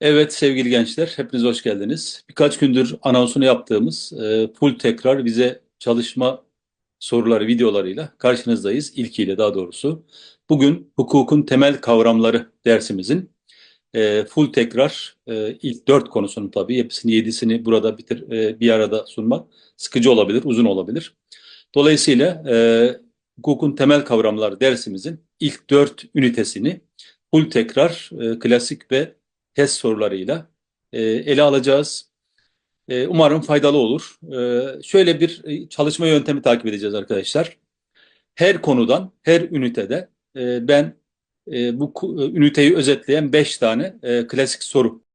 Evet sevgili gençler, hepiniz hoş geldiniz. Birkaç gündür anonsunu yaptığımız e, full tekrar vize çalışma soruları videolarıyla karşınızdayız. İlkiyle daha doğrusu. Bugün hukukun temel kavramları dersimizin e, full tekrar e, ilk dört konusunun tabii hepsini yedisini burada bitir, e, bir arada sunmak sıkıcı olabilir, uzun olabilir. Dolayısıyla e, hukukun temel kavramları dersimizin ilk dört ünitesini full tekrar e, klasik ve test sorularıyla e, ele alacağız. E, umarım faydalı olur. E, şöyle bir e, çalışma yöntemi takip edeceğiz arkadaşlar. Her konudan, her ünitede e, ben e, bu üniteyi özetleyen 5 tane e, klasik soru